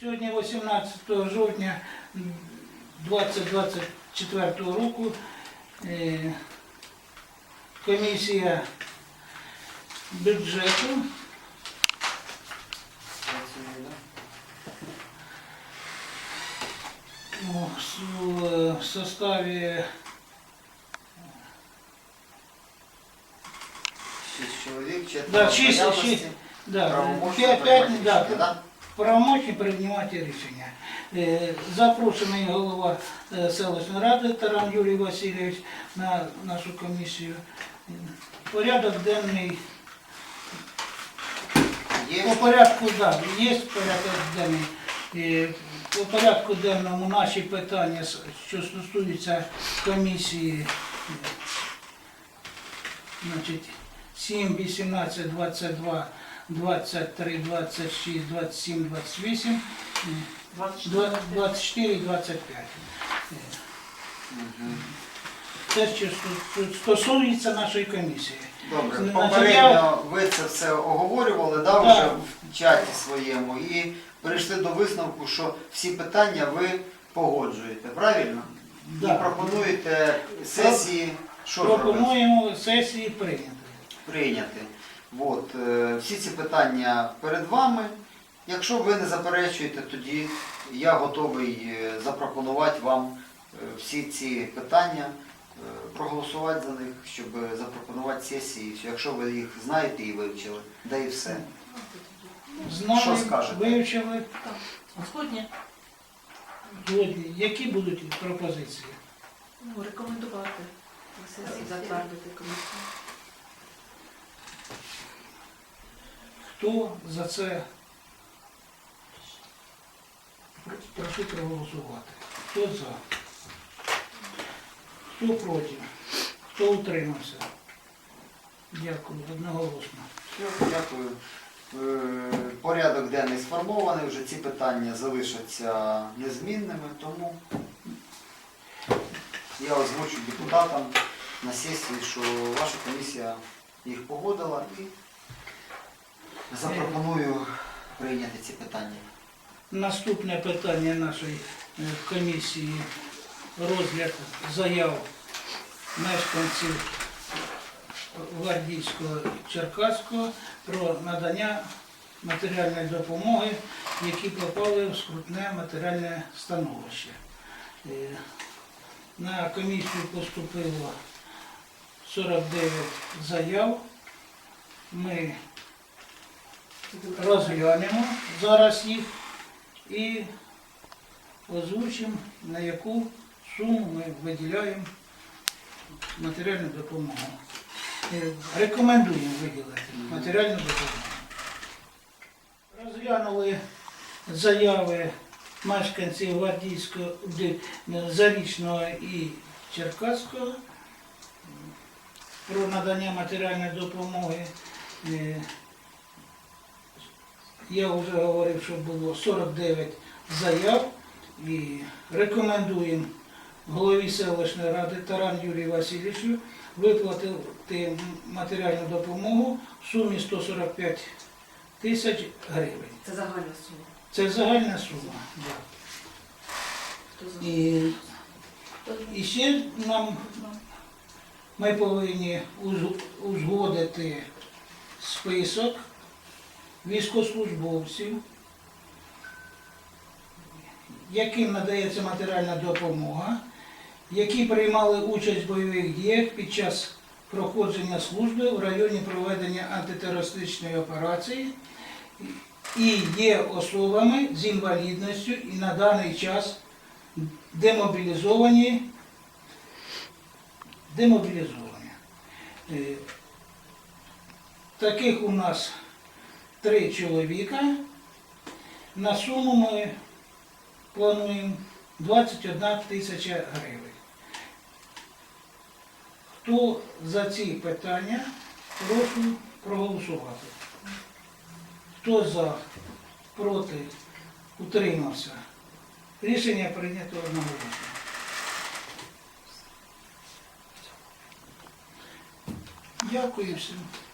Сьогодні 18 жовтня м, 2024 року е, комісія бюджету ну, с- в составі Шість чоловік, четверо Да, в шість- наявності. шість. да, Правомочно п'ять, приймати п'ять, да, рішення, да? Правомочні приймати рішення. Е, Запрошений голова е, селищної ради Таран Юрій Васильович на нашу комісію. Порядок денний, Є? по порядку, да, є порядок денний. Е, По порядку денному наші питання, що стосуються комісії, значить, 7, 18, 22, 23, 26, 27, 28, е, 2- 24 25. Е, Мгм. Що стосується нашої комісії. Добре, попередньо ви це все оговорювали, да, Так. вже в чаті своєму, і перейшли до висновку, що всі питання ви погоджуєте, правильно? Да. І пропонуєте сесії, що зробити? Пропонуємо сесії прийняти. Прийняти. От, е, всі ці питання перед вами. Якщо ви не заперечуєте, тоді я готовий е, запропонувати вам е, всі ці питання, проголосувати за них, щоб запропонувати сесії, якщо ви їх знаєте і вивчили, да і все. Знали, Що скажете? вивчили, Згодні згодні. Які будуть пропозиції? ну, рекомендувати сесії затвердити комісію. Хто за це? Прошу проголосувати. Хто за? Хто проти? Хто утримався? Дякую, одноголосно. Дякую. Е, Порядок денний сформований, вже ці питання залишаться незмінними, тому я озвучу депутатам на сесії, що ваша комісія їх погодила і запропоную прийняти ці питання. Наступне питання нашої е, комісії розгляд заяв мешканців Гвардійського Черкаського про надання матеріальної допомоги, які попали в скрутне матеріальне становище. Е, На комісію поступило 49 заяв. Ми розглянемо зараз їх і озвучимо, на яку суму ми виділяємо матеріальну допомогу. Е, Рекомендуємо виділити матеріальну допомогу. Розглянули заяви мешканців Гвардійського Зарічного і Черкаського про надання матеріальної допомоги. Е, я вже говорив, що було 49 заяв і рекомендуємо голові селищної ради Таран Юрію Васильовичу виплатити матеріальну допомогу в сумі 145 тисяч гривень. Це загальна сума. Це загальна сума. За? І, і ще нам ми повинні узгодити список військовослужбовців, яким надається матеріальна допомога, які приймали участь в бойових діях під час проходження служби в районі проведення антитерористичної операції і є особами з інвалідністю і на даний час демобілізовані. Демобілізовані. Е, Таких у нас три чоловіка. На суму ми плануємо 21 тисяча гривень. Хто за ці питання, прошу проголосувати. Хто за, проти, утримався. Рішення прийнято одноголосно. Дякую всім. Можна